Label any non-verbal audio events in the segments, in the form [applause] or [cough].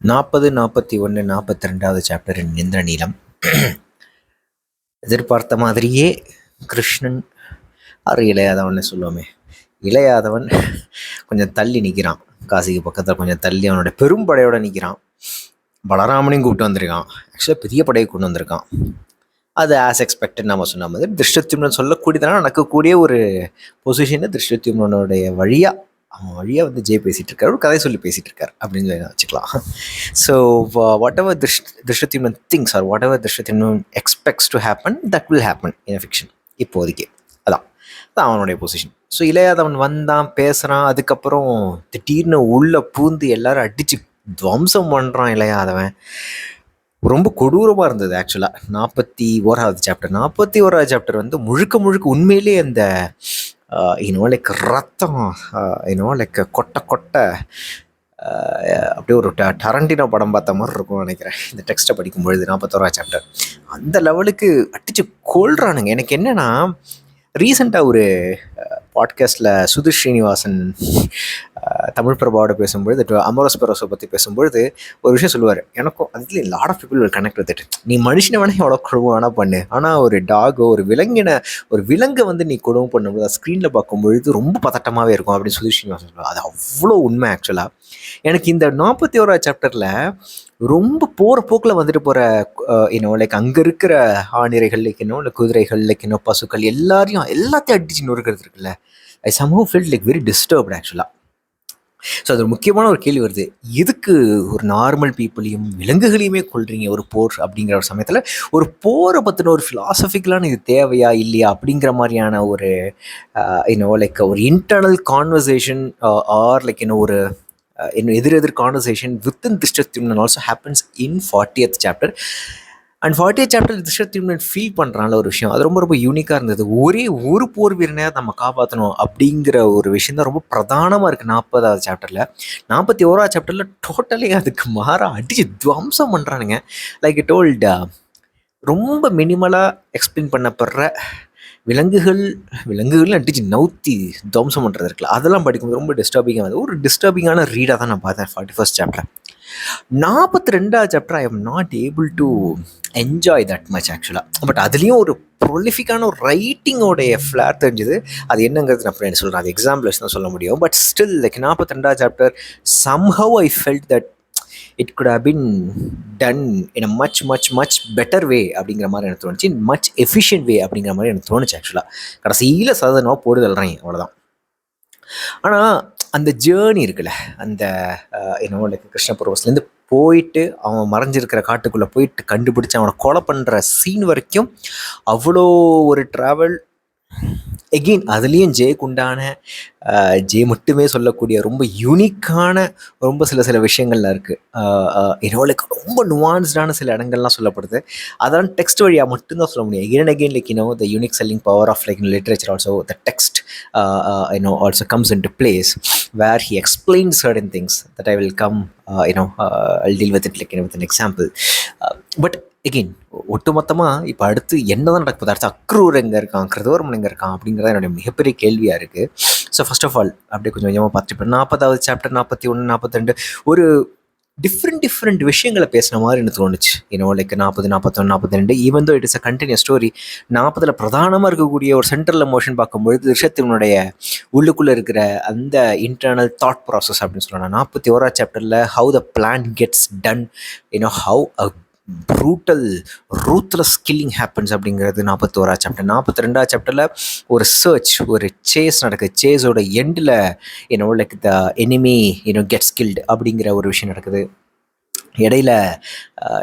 நாற்பது நாற்பத்தி ஒன்று நாற்பத்தி ரெண்டாவது சாப்டரின் இந்திர நீளம். எதிர்பார்த்த மாதிரியே கிருஷ்ணன் ஆறு இளையாதவன்னு சொல்லுவோமே. இளையாதவன் கொஞ்சம் தள்ளி நிற்கிறான் காசிக்கு பக்கத்தில் கொஞ்சம் தள்ளி அவனோட பெரும்படையோடு நிற்கிறான் பலராமனையும் கூப்பிட்டு வந்திருக்கான். ஆக்சுவலாக பெரிய படையை கொண்டு வந்திருக்கான். அது ஆஸ் எக்ஸ்பெக்டட் நம்ம சொன்ன மாதிரி திருஷ்டத்யும்னன் சொல்லக்கூடியதெல்லாம் நடக்கக்கூடிய ஒரு பொசிஷனை திருஷ்டத்யும்னனுடைய வழியாக அவன் வழியாக வந்து ஜெய் பேசிகிட்டு இருக்காரு ஒரு கதை சொல்லி பேசிகிட்டு இருக்காரு அப்படின்னு சொல்லி வச்சுக்கலாம். So whatever Trish Dhrishtadyumna things are whatever Dhrishtadyumna expects to happen that will happen in fiction இப்போதைக்கு. அதான். அதான் அவனுடைய பொசிஷன் ஸோ இளையாதவன் வந்தான் பேசுகிறான் அதுக்கப்புறம் திடீர்னு உள்ளே பூந்து எல்லாரும் அடித்து துவம்சம் பண்ணுறான் இளையாதவன். ரொம்ப கொடூரமாக இருந்தது ஆக்சுவலாக நாற்பத்தி ஓராவது சாப்டர் நாற்பத்தி ஓராவது சாப்டர் வந்து முழுக்க முழுக்க உண்மையிலேயே அந்த Uh, யூனோ லைக் ரத்தம் uh, யூனோ லைக் கொட்டை கொட்டை uh, அப்படியே ஒரு ட டரண்டினோ படம் பார்த்த மாதிரி இருக்கும் நினைக்கிறேன். இந்த டெக்ஸ்ட்டை படிக்கும் பொழுது நாற்பத்தோரா சாப்டர் அந்த லெவலுக்கு அடித்து கொள்றானுங்க எனக்கு என்னென்னா ரீசெண்டாக ஒரு பாட்காஸ்ட்டில் சுதிர் ஸ்ரீனிவாசன் தமிழ் பிரபாவோட பேசும்பொழுது டு- அமரோஸ் பரோஸை பற்றி பேசும்பொழுது ஒரு விஷயம் சொல்லுவார். எனக்கும் அதில் லாட் ஆஃப் பீப்புள் கனெக்ட் வித்துட்டு நீ மனுஷனை வேணால் எவ்வளோ கொடுமை வேணால் பண்ணு. ஆனால் ஒரு டாகோ ஒரு விலங்கின ஒரு விலங்கை வந்து நீ கொடுமை பண்ணும்போது ஸ்க்ரீனில் பார்க்கும்பொழுது ரொம்ப பதட்டமாகவே இருக்கும் அப்படின்னு சுதிர் ஸ்ரீனிவாசன் சொல்லுவார். அது அவ்வளோ உண்மை ஆக்சுவலாக எனக்கு இந்த நாற்பத்தி ஓரா சாப்டரில் ரொம்ப போகிற போக்கில் வந்துட்டு போகிற இன்னோ லைக் அங்கே இருக்கிற ஆணிரைகள் லைக் இன்னோ இல்லை குதிரைகள் லைக் பசுக்கள் எல்லாரையும் எல்லாத்தையும் அடிச்சு நொறுக்கிறது இருக்குல்ல. I somehow feel like very disturbed ஆக்சுவலாக ஸோ அது ஒரு முக்கியமான ஒரு கேள்வி வருது. எதுக்கு ஒரு நார்மல் பீப்புளையும் விலங்குகளையுமே கொள்றீங்க ஒரு போர் அப்படிங்கிற ஒரு சமயத்தில் ஒரு போரை பற்றின ஒரு ஃபிலாசபிக்கலான இது தேவையா இல்லையா அப்படிங்கிற மாதிரியான ஒரு இன்னோ லைக் ஒரு இன்டர்னல் கான்வர்சேஷன் ஆர் லைக் இன்னும் ஒரு என் இன்னும் எதிர் எதிர் conversation within Dhrishtadyumna also happens in fortieth chapter and forty chapter Dhrishtadyumna feel பண்ணுறான்ல ஒரு விஷயம். அது ரொம்ப ரொம்ப யூனிக்காக இருந்தது. ஒரே ஒரு போர் வீரனையாக நம்ம காப்பாற்றணும் அப்படிங்கிற ஒரு விஷயம் தான் ரொம்ப பிரதானமாக இருக்குது நாற்பதாவது சாப்டரில் நாற்பத்தி ஓராவது சாப்டரில் டோட்டலி அதுக்கு மாற அடிச்சு துவம்சம் பண்ணுறானுங்க லைக் இட் டோல்ட் ரொம்ப மினிமலாக எக்ஸ்பிளைன் பண்ணப்படுற விலங்குகள் விலங்குகள் அடிச்சு நவுத்தி துவம்சம் பண்ணுறது இருக்குல்ல அதெல்லாம் படிக்கும்போது ரொம்ப டிஸ்டர்பிங்காக வந்து ஒரு டிஸ்டர்பிங்கான ரீடாக தான் நான் பார்த்தேன் ஃபார்ட்டி ஃபஸ்ட் சாப்டர் நாற்பத்தி ரெண்டாவது chapter I am not able to enjoy that much ஆக்சுவலாக பட் அதுலேயும் ஒரு ப்ரொலிஃபிக்கான ஒரு ரைட்டிங்கோடைய ஃப்ளார் தெரிஞ்சுது. அது என்னங்கிறது நான் அப்புறம் சொல்கிறேன் அது எக்ஸாம்பிள்ஸ் தான் சொல்ல முடியும். பட் ஸ்டில் லைக் நாற்பத்தி ரெண்டாவது chapter somehow I felt that it could have been done in a much much much better way அப்படிங்கிற மாதிரி எனக்கு தோணுச்சு. மச் எஃபிஷியன்ட் வே அப்படிங்கிற மாதிரி எனக்கு தோணுச்சு ஆக்சுவலாக கடைசியில் சாதனமாக போடுதல்றேன் அவ்வளோதான் ஆனால் அந்த ஜேர்னி இருக்குல்ல அந்த என்னவோ லைக் கிருஷ்ணபுரவஸ்லேருந்து போயிட்டு அவன் மறைஞ்சிருக்கிற காட்டுக்குள்ளே போயிட்டு கண்டுபிடிச்சு அவனை கொலை பண்ணுற சீன் வரைக்கும் அவ்வளோ ஒரு ட்ராவல் எகெயின் அதுலேயும் ஜேக்கு உண்டான ஜே மட்டுமே சொல்லக்கூடிய ரொம்ப யூனிக்கான ரொம்ப சில சில விஷயங்கள்லாம் இருக்குது இனோலுக்கு ரொம்ப நுவான்ஸ்டான சில இடங்கள்லாம் சொல்லப்படுது. அதெல்லாம் டெக்ஸ்ட் வழியாக மட்டும்தான் சொல்ல முடியும். Again again like you know the unique selling power of like literature also the text you know also comes in to place where he explain certain things that I will come you know all deal with it like with an example but again ஒட்டுமொத்தமாக இப்போ அடுத்து என்ன தான் நடக்க போகுது அடுத்து அக்ரூர் எங்கே இருக்கான்? கிருதவர்மன் எங்கே இருக்கான்? அப்படிங்கிறது என்னுடைய மிகப்பெரிய கேள்வியாக இருக்குது ஸோ ஃபர்ஸ்ட் ஆஃப் ஆல் அப்படியே கொஞ்சம் கொஞ்சமாக பார்த்துட்டு நாற்பதாவது சாப்டர் நாற்பத்தி ஒன்று நாற்பத்தெண்டு ஒரு டிஃப்ரெண்ட் டிஃப்ரெண்ட் விஷயங்களை பேசின மாதிரி எனக்கு தோணுச்சு. ஏன்னோ லைக் நாற்பது நாற்பத்தொன்று நாற்பத்தி ரெண்டு even though it is a continue story நாற்பதில் பிரதானமாக இருக்கக்கூடிய ஒரு சென்ட்ரல் எமோஷன் பார்க்கும்பொழுது ரிஷத்தினுடைய உள்ளுக்குள்ளே இருக்கிற அந்த இன்டர்னல் தாட் ப்ராசஸ் அப்படின்னு சொல்லலாம். நாற்பத்தி ஓரா சாப்டரில் how the plan gets done you know how a brutal ruthless killing happens அப்படிங்கிறது நாற்பத்தோரா சாப்டர் நாற்பத்தி ரெண்டா சாப்டரில் ஒரு சர்ச் ஒரு சேஸ் நடக்குது. சேஸோட எண்டில் என்னோ like the enemy you know gets killed அப்படிங்கிற ஒரு விஷயம் நடக்குது. இடையில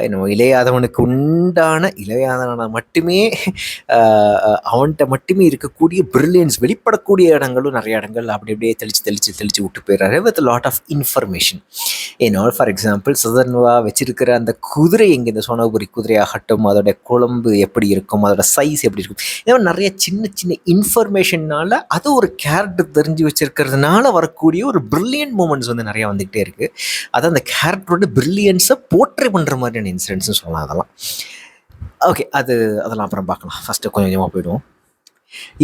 என்னமோ என்ன இளையாதவனுக்கு உண்டான இளையாதவனை மட்டுமே அவன்கிட்ட மட்டுமே இருக்கக்கூடிய பிரில்லியன்ஸ் வெளிப்படக்கூடிய இடங்களும் நிறைய இடங்கள் அப்படி அப்படியே தெளிச்சு தெளிச்சு தெளிச்சு விட்டு போயிடுறாரு வித் லாட் ஆஃப் இன்ஃபர்மேஷன் ஏன்னா ஃபார் எக்ஸாம்பிள் சுதன்வா வச்சிருக்கிற அந்த குதிரை எங்கே இந்த சோனபுரி குதிரையாகட்டும் அதோட குழம்பு எப்படி இருக்கும் அதோட சைஸ் எப்படி இருக்கும் இந்த நிறைய சின்ன சின்ன இன்ஃபர்மேஷன்னால அது ஒரு கேரக்டர் தெரிஞ்சு வச்சிருக்கிறதுனால வரக்கூடிய ஒரு பிரில்லியன்ட் மூமெண்ட்ஸ் வந்து நிறையா வந்துகிட்டே இருக்குது அது அந்த கேரக்டரோட பிரில்லியன்ஸை போர்ட்ரே பண்ணுற மாதிரியான இன்சிடென்ட்ஸ்னு சொல்லலாம் அதெல்லாம். ஓகே அது அதெல்லாம் அப்புறம் பார்க்கலாம். ஃபஸ்ட்டு கொஞ்சம் கொஞ்சமாக போயிடுவோம்.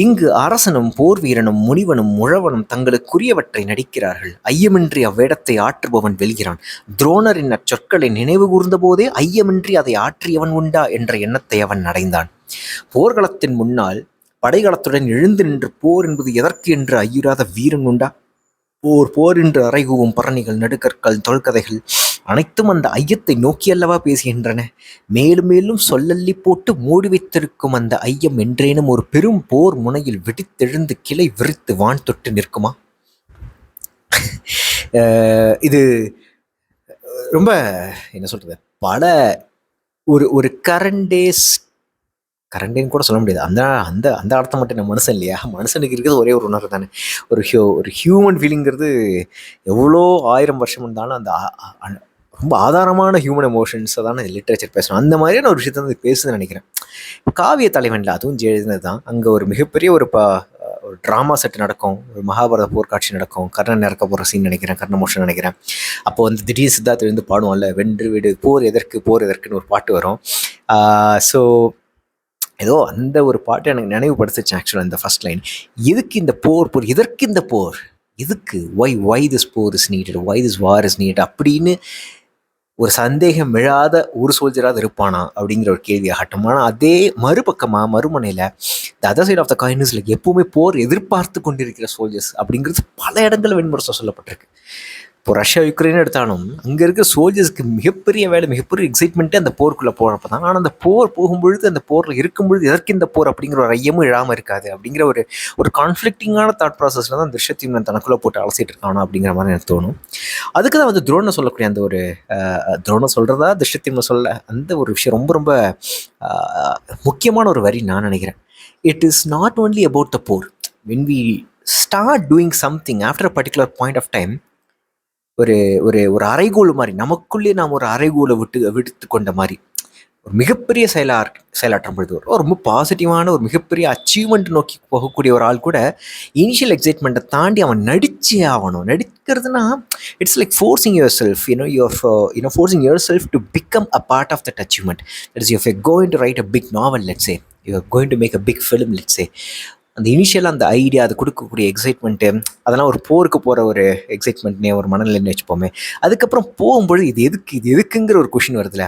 இங்கு அரசனும் போர் வீரனும் முனிவனும் முழவனும் தங்களுக்குரியவற்றை நடிக்கிறார்கள். ஐயமின்றி அவ்வேடத்தை ஆற்றுபவன் வெல்கிறான். துரோணரின் அச்சொற்களை நினைவு கூர்ந்த போதே ஐயமின்றி அதை ஆற்றியவன் உண்டா என்ற எண்ணத்தை அவன் அடைந்தான். போர்க்களத்தின் முன்னால் படைகளத்துடன் எழுந்து நின்று போர் என்பது எதற்கு என்று ஐயுறாத வீரன் உண்டா? போர் போர் என்று அறைகூவும் பரணிகள் நடுக்கற்கள் தொல்கதைகள் அனைத்தும் அந்த ஐயத்தை நோக்கி அல்லவா பேசுகின்றன. மேலும் மேலும் சொல்லல்லி போட்டு மூடி வைத்திருக்கும் அந்த ஐயம் என்றேனும் ஒரு பெரும் போர் முனையில் வெடித்தெழுந்து கிளை விரித்து வான் தொட்டு நிற்குமா? [laughs] இது ரொம்ப என்ன சொல்றது பல ஒரு ஒரு கரண்டேஸ் கரண்டேன்னு கூட சொல்ல முடியாது. அந்த அந்த அந்த அர்த்தம் மட்டும் நான் மனுஷன் இல்லையா? மனுஷனுக்கு இருக்கிறது ஒரே ஒரு உணர்வு தானே. ஒரு ஹியூ ஒரு ஹியூமன் ஃபீலிங்கிறது எவ்வளோ ஆயிரம் வருஷம் இருந்தாலும் அந்த ரொம்ப ஆதாரமான ஹியூமன் எமோஷன்ஸை தான் லிட்ரேச்சர் பேசணும் அந்த மாதிரியான ஒரு விஷயத்தை வந்து பேசுதுன்னு நினைக்கிறேன். இப்போ காவிய தலைவன்ல அதுவும் எழுதினது தான். அங்கே ஒரு மிகப்பெரிய ஒரு ப ஒரு ட்ராமா செட் நடக்கும். ஒரு மகாபாரத போர்க்காட்சி நடக்கும். கர்ணன் இறக்க போகிற சீன் நினைக்கிறேன். கர்ண மோஷன் நினைக்கிறேன். அப்போ வந்து திடீர் சித்தார்த்த எழுந்து பாடுவோம்ல வென்று வீடு போர் எதற்கு போர் எதற்குன்னு ஒரு பாட்டு வரும். ஸோ ஏதோ அந்த ஒரு பாட்டு எனக்கு நினைவுபடுத்துச்சு ஆக்சுவலாக இந்த ஃபர்ஸ்ட் லைன் எதுக்கு இந்த போர் போர் எதற்கு இந்த போர்? எதுக்கு? Why why this bore is needed why this war is need அப்படின்னு ஒரு சந்தேகம் விழாத ஒரு சோல்ஜராக இருப்பானா அப்படிங்கிற ஒரு கேள்வி ஆகட்டும். ஆனால் அதே மறுபக்கமாக மறுமனையில் the other side of the coins like எப்பவுமே போர் எதிர்பார்த்து கொண்டிருக்கிற சோல்ஜர்ஸ் அப்படிங்கிறது பல இடங்களில் வெண்முரசம் சொல்லப்பட்டிருக்கு. இப்போ ரஷ்யா யுக்ரைன் எடுத்தாலும் அங்கே இருக்க சோல்ஜர்ஸ்க்கு மிகப்பெரிய வேலை மிகப்பெரிய எக்ஸைட்மெண்ட்டே அந்த போருக்குள்ளே போகிறப்ப தான் ஆனால் அந்த போர் போகும்பொழுது அந்த போரில் இருக்கும்பொழுது எதற்கு இந்த போர் அப்படிங்கிற ஒரு ஐயமும் இழாமல் இருக்காது அப்படிங்கிற ஒரு ஒரு கான்ஃப்ளிக்டிங்கான தாட் ப்ராசஸில் தான் திருஷ்யத்தையும் தனக்குள்ளே போட்டு அலசிட்டு இருக்கானோ அப்படிங்கிற மாதிரி எனக்கு தோணும். அதுக்கு தான் வந்து துரோணம் சொல்லக்கூடிய அந்த ஒரு துரோணை துரோணம் சொல்கிறதா திருஷ்யத்தையும் சொல்ல அந்த ஒரு விஷயம் ரொம்ப ரொம்ப முக்கியமான ஒரு வரி நான் நினைக்கிறேன். It is not only about the bore. When we start doing something after a particular point of time ஒரு ஒரு ஒரு அரைகோல் மாதிரி நமக்குள்ளே நாம் ஒரு அரைகோலை விட்டு விடுத்து கொண்ட மாதிரி. ஒரு மிகப்பெரிய செயலா செயலாற்றம் பொழுது ஒரு ரொம்ப பாசிட்டிவான ஒரு மிகப்பெரிய அச்சீவ்மெண்ட் நோக்கி போகக்கூடிய ஒரு ஆள் கூட இனிஷியல் எக்ஸைட்மெண்ட்டை தாண்டி அவன் நடிச்சே ஆகணும். நடிக்கிறதுனா it's like forcing your self you know your you know forcing your self to become a part of that achievement it's you you going to write a big novel let's say you are going to make a big film let's say அந்த இனிஷியலாக அந்த idea அது கொடுக்கக்கூடிய excitement அதெல்லாம் ஒரு போருக்கு போகிற ஒரு எக்ஸைட்மெண்ட்னே ஒரு மனநிலைன்னு வச்சுப்போமே. அதுக்கப்புறம் போகும்பொழுது இது எதுக்கு இது எதுக்குங்கிற ஒரு கொஷின் வருதுல்ல.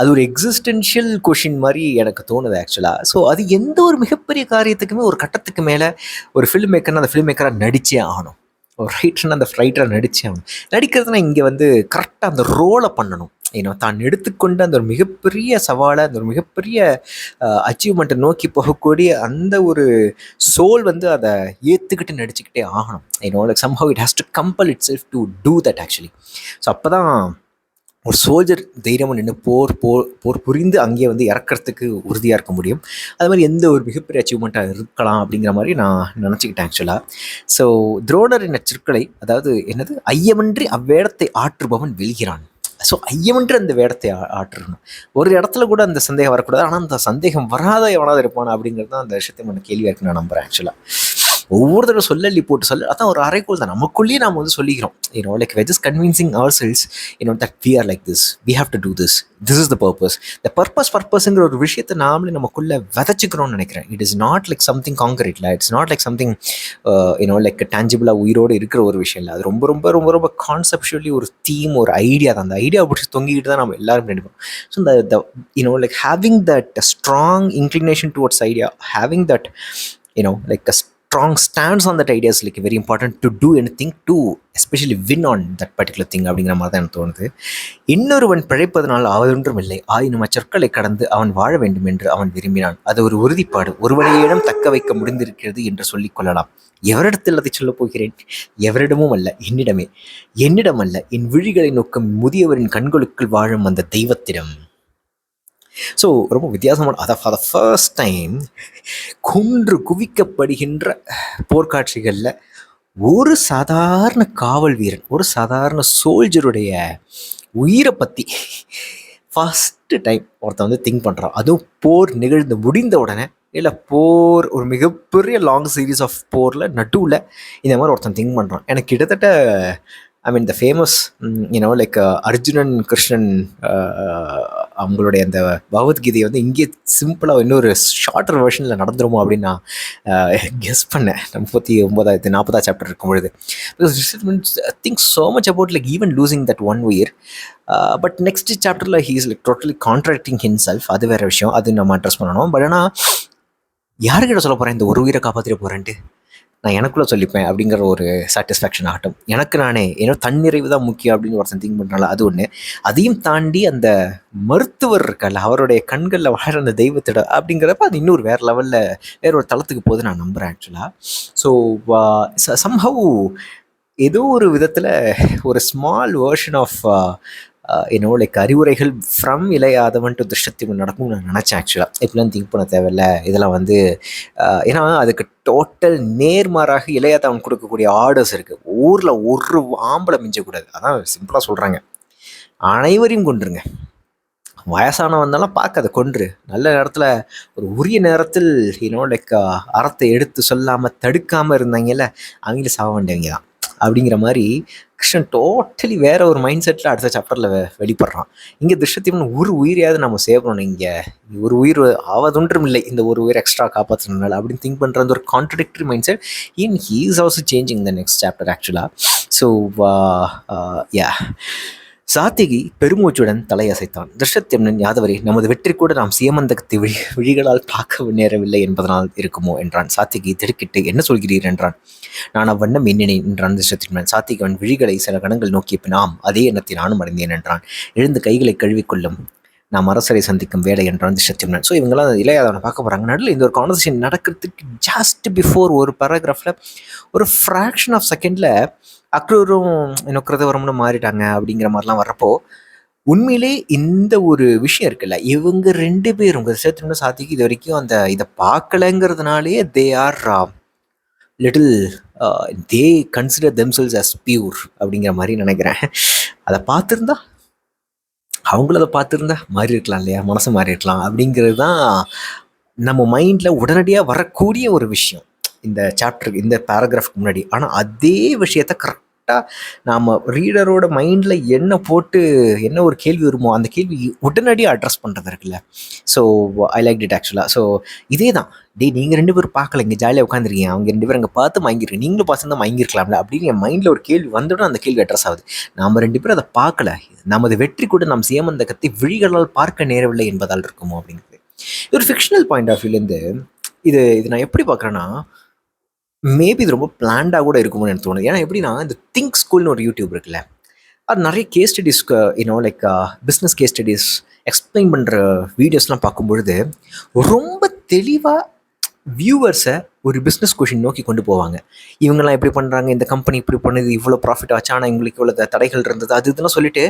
அது ஒரு எக்ஸிஸ்டென்ஷியல் கொஷின் மாதிரி எனக்கு தோணுது ஆக்சுவலாக ஸோ அது எந்த ஒரு மிகப்பெரிய காரியத்துக்குமே ஒரு கட்டத்துக்கு மேலே ஒரு ஃபில்ம் மேக்கர்னா அந்த ஃபில்ம் மேக்கராக நடிச்சே ஆகணும். ஒரு ரைட்டர்னா அந்த ரைட்டராக நடிச்சே ஆகணும். நடிக்கிறதுனா இங்கே வந்து கரெக்டாக அந்த ரோலை பண்ணணும். ஏன்னா தான் எடுத்துக்கொண்ட அந்த ஒரு மிகப்பெரிய சவாலை அந்த ஒரு மிகப்பெரிய அச்சீவ்மெண்ட்டை நோக்கி போகக்கூடிய அந்த ஒரு சோல் வந்து அதை ஏற்றுக்கிட்டு நடிச்சுக்கிட்டே ஆகணும். You know like somehow it has to compel it self to do that actually so அப்போ தான் ஒரு சோல்ஜர் தைரியமாக நின்று போர் போர் போர் புரிந்து அங்கேயே வந்து இறக்கறதுக்கு உறுதியாக இருக்க முடியும். அது மாதிரி எந்த ஒரு மிகப்பெரிய அச்சீவ்மெண்ட்டாக இருக்கலாம் அப்படிங்கிற மாதிரி நான் நினச்சிக்கிட்டேன் ஆக்சுவலாக ஸோ துரோணரின் சிற்கலை அதாவது என்னது ஐயமின்றி அவ்வேடத்தை ஆற்றுபவன் வெல்கிறான். ஸோ ஐயமின்றி அந்த வேடத்தை ஆற்றணும் ஒரு இடத்துல கூட அந்த சந்தேகம் வரக்கூடாது. ஆனால் அந்த சந்தேகம் வராத எவனாவது இருப்பானா அப்படிங்கிறது தான் அந்த விஷயத்தை நம்ம கேள்வியாக இருக்குன்னு நான் நம்புகிறேன் ஆக்சுவலாக ஒவ்வொரு தடவை சொல்லி போட்டு சொல்ல அதான் ஒரு அரைக்கோல் தான். நமக்குள்ளேயே நம்ம வந்து சொல்லிக்கிறோம். You know like we just convincing our selves you know that we are like this we have to do this this is the purpose the purpose பர்பஸ்ங்கிற ஒரு விஷயத்தை நாமளே நமக்குள்ளே விதைச்சிக்கிறோம்னு நினைக்கிறேன். It is not like something காங்கிரீட்ல it's not like something you know like டேஞ்சிபிளாக உயிரோடு இருக்கிற ஒரு விஷயம் இல்லை. அது ரொம்ப ரொம்ப ரொம்ப ரொம்ப கான்செப்ஷுவலி ஒரு தீம் ஒரு ஐடியா தான். அந்த ஐடியா பிடிச்சி தொங்கிக்கிட்டு தான் நம்ம எல்லாரும் நினைப்போம். ஸோ இந்த the you know like having that strong inclination towards idea having that you know like strong stance on that idea like like very important to do anything to especially win on that particular thing அப்படிங்கிற மாதிரி தான் எனக்கு தோணுது. இன்னொருவன் பிழைப்பதனால் ஆவதொன்றும் இல்லை. ஆயினும் அச்சொற்களை கடந்து அவன் வாழ வேண்டும் என்று அவன் விரும்பினான். அது ஒரு உறுதிப்பாடு. ஒருவனையிடம் தக்க வைக்க முடிந்திருக்கிறது என்று சொல்லிக் கொள்ளலாம். எவரிடத்தில் அதை சொல்லப் போகிறேன்? எவரிடமும் அல்ல. என்னிடமே. என்னிடம் அல்ல என் விழிகளை நோக்கம் முதியவரின் கண்களுக்குள் வாழும் அந்த தெய்வத்திடம். ஸோ ரொம்ப வித்தியாசமான அதை ஃபார் த ஃபர்ஸ்ட் டைம் குன்று குவிக்கப்படுகின்ற போர்க்காட்சிகளில் ஒரு சாதாரண காவல் வீரன் ஒரு சாதாரண சோல்ஜருடைய உயிரை பற்றி ஃபஸ்ட்டு டைம் ஒருத்தன் வந்து திங்க் பண்ணுறான் அதுவும் போர் நிகழ்ந்து முடிந்த உடனே இல்லை போர் ஒரு மிகப்பெரிய லாங் சீரீஸ் ஆஃப் போரில் நடுவில் இந்த மாதிரி ஒருத்தன் திங்க் பண்ணுறான் எனக்கு கிட்டத்தட்ட I mean the famous you know like Arjunan Krishnan அவங்களுடைய அந்த பகவத்கீதையை வந்து இங்கே சிம்பிளாக இன்னொரு ஷார்ட்டர் வெர்ஷனில் நடந்துருமோ அப்படின்னு நான் கெஸ் பண்ணேன். முப்பத்தி ஒம்பதாயிரத்தி நாற்பதா சாப்டர் இருக்கும் பொழுது because think so much about like even losing that one உயிர் பட் நெக்ஸ்ட் சாப்டரில் he is like totally contracting him self அது வேறு விஷயம். அது நம்ம அட்ரஸ் பண்ணணும். பட் ஆனால் யாருக்கிட்ட சொல்ல போகிறேன் இந்த ஒரு உயிரை காப்பாற்றிட்டு போகிறேன்ட்டு நான் எனக்குள்ளே சொல்லிப்பேன் அப்படிங்கிற ஒரு சாட்டிஸ்ஃபேக்ஷன் ஆகட்டும். எனக்கு நானே ஏன்னா தன்னிறைவு தான் முக்கியம் அப்படின்னு ஒருத்தன் திங்க் பண்ணுறால அது ஒன்று அதையும் தாண்டி அந்த மருத்துவர் இருக்கல அவருடைய கண்களில் வாழ அந்த தெய்வத்திட அப்படிங்கிறப்ப அது இன்னொரு வேறு லெவலில் வேற ஒரு தளத்துக்கு போகுது நான் நம்புகிறேன் ஆக்சுவலாக ஸோ சம்ஹவ் ஏதோ ஒரு விதத்தில் ஒரு small version of you know like அறிவுரைகள் ஃப்ரம் இளையாதவன் டு திருஷ்டத்திமன் நடக்கும்னு நான் நினச்சேன் ஆக்சுவலாக இப்படிலாம் திங்க் பண்ண தேவையில்ல. இதெல்லாம் வந்து ஏன்னா அதுக்கு டோட்டல் நேர்மாறாக இளையாதவன் கொடுக்கக்கூடிய ஆர்டர்ஸ் இருக்குது ஊரில் ஒரு ஆம்பளை மிஞ்சக்கூடாது. அதான் சிம்பிளாக சொல்கிறாங்க அனைவரையும் கொண்டுருங்க வயசானவந்தாலும் பார்க்க அதை கொன்று. நல்ல நேரத்தில் ஒரு உரிய நேரத்தில் இன்னோ லைக் அறத்தை எடுத்து சொல்லாமல் தடுக்காமல் இருந்தாங்கல்ல அவங்களும் சாக வேண்டியவங்க தான். அப்படிங்கிற மாதிரி கிருஷ்ணன் டோட்டலி வேற ஒரு மைண்ட் செட்டில் அடுத்த சாப்டரில் வெளிப்படுறான். இங்கே திருஷ்டத்தீவன் ஒரு உயிரையாவது நம்ம சேவணும் இங்கே ஒரு உயிர் ஆவதொன்றும் இல்லை. இந்த ஒரு உயிர் எக்ஸ்ட்ரா காப்பாற்றுறதுனால அப்படின்னு திங்க் பண்ணுற அந்த ஒரு contradictory mind set in he is also changing the next chapter ஆக்சுவலாக ஸோ யா சாத்திகி பெருமூச்சுடன் தலையசைத்தான். திருஷ்டத்யம்னன் யாதவரே நமது வெற்றி கூட நாம் சியமந்தகத்தை விழி விழிகளால் பார்க்க நேரவில்லை என்பதனால் இருக்குமோ என்றான். சாத்திகி திடுக்கிட்டு என்ன சொல்கிறீர்? என்றான். நான் அவ்வண்ணம் எண்ணினேன் என்றான் திருஷத்தியமன் சாத்திகி அவன் விழிகளை சில கணங்கள் நோக்கிய பின் ஆம் அதே எண்ணத்தை நானும் அடைந்தேன் என்றான். எழுந்து கைகளை கழுவிக்கொள்ளும். நாம் அரசரை சந்திக்கும் வேலை என்றான் திருஷத்தியமன் ஸோ இவங்களாம் இளையாதவனை பார்க்க போகிறாங்க நடுவில் இந்த ஒரு கான்வர்சேஷன் நடக்கிறதுக்கு ஜஸ்ட் பிஃபோர் ஒரு பேராகிராஃபில் ஒரு ஃப்ராக்ஷன் ஆஃப் செகண்டில் அக்ரூரும் இன்னும் கிருதவரம்னு மாறிட்டாங்க அப்படிங்கிற மாதிரிலாம் வர்றப்போ உண்மையிலே இந்த ஒரு விஷயம் இருக்குல்ல? இவங்க ரெண்டு பேரும் கிருஷ்ணத்தினும் சாத்திக்கு இது வரைக்கும் அந்த இதை பார்க்கலங்கிறதுனாலே they are little they consider themselves as pure அப்படிங்கிற மாதிரி நினைக்கிறேன். அதை பார்த்துருந்தா? அவங்களும் அதை பார்த்துருந்தா மாறி இருக்கலாம் இல்லையா? மனசு மாறி இருக்கலாம் அப்படிங்கிறது தான் நம்ம மைண்டில் உடனடியாக வரக்கூடிய ஒரு விஷயம். இந்த சாப்டருக்கு இந்த பேராகிராஃப்க்கு முன்னாடி. ஆனால் அதே விஷயத்த கரெக்டாக நாம் ரீடரோட மைண்டில் என்ன போட்டு என்ன ஒரு கேள்வி வருமோ அந்த கேள்வி உடனடியாக அட்ரஸ் பண்ணுறது இருக்குல்ல. ஸோ ஐ லைக் இட் ஆக்சுவலாக ஸோ இதே தான் டே நீங்கள் ரெண்டு பேரும் பார்க்கல இங்கே ஜாலியாக உட்காந்துருக்கீங்க அவங்க ரெண்டு பேரும் அங்கே பார்த்து மயங்கிருக்கீங்க. நீங்களும் பார்த்து தான் மயங்கிருக்கலாம்ல. அப்படின்னு என் மைண்டில் ஒரு கேள்வி வந்துடும் அந்த கேள்வி அட்ரஸ் ஆகுது. நாம் ரெண்டு பேரும் அதை பார்க்கல. நமது வெற்றி கூட நாம் சேமந்தகத்தை விழிகளால் பார்க்க நேரவில்லை என்பதால் இருக்குமோ அப்படிங்கிறது. ஒரு ஃபிக்ஷனல் பாயிண்ட் ஆஃப் வியூலேருந்து இது இது நான் எப்படி பார்க்குறேன்னா மேபி இது ரொம்ப பிளான்டாக கூட இருக்குமோன்னு எனக்கு தோணுது. ஏன்னா எப்படின்னா இந்த திங்க் ஸ்கூல்னு ஒரு யூடியூப் இருக்குல்ல. அது நிறைய case ஸ்டடிஸ்க்கு you know like business case studies explain பண்ணுற வீடியோஸ்லாம் பார்க்கும்பொழுது ரொம்ப தெளிவாக வியூவர்ஸை ஒரு பிஸ்னஸ் கொஷின் நோக்கி கொண்டு போவாங்க. இவங்கெல்லாம் எப்படி பண்ணுறாங்க இந்த கம்பெனி இப்படி பண்ணுது இவ்வளோ ப்ராஃபிட் ஆச்சு ஆனால் இவங்களுக்கு இவ்வளோ தடைகள் இருந்தது அது இதெல்லாம் சொல்லிட்டு